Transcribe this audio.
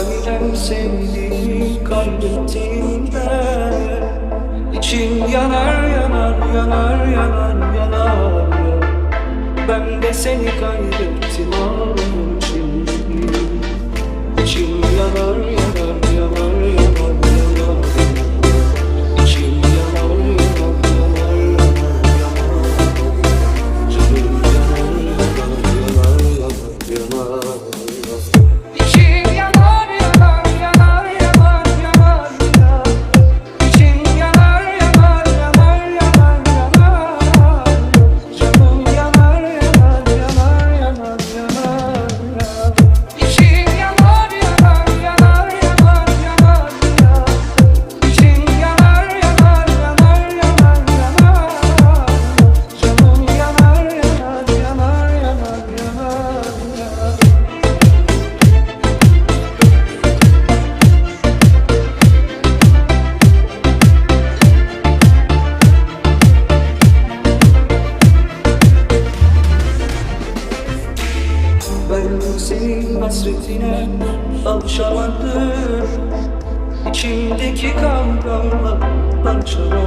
Kalbim seni kaybettiğimde İçim yanar yanar yanar yanar yanar Ben de seni kaybettim ağlarım hasretine alışamadım. İçimdeki kavgamla parçalandım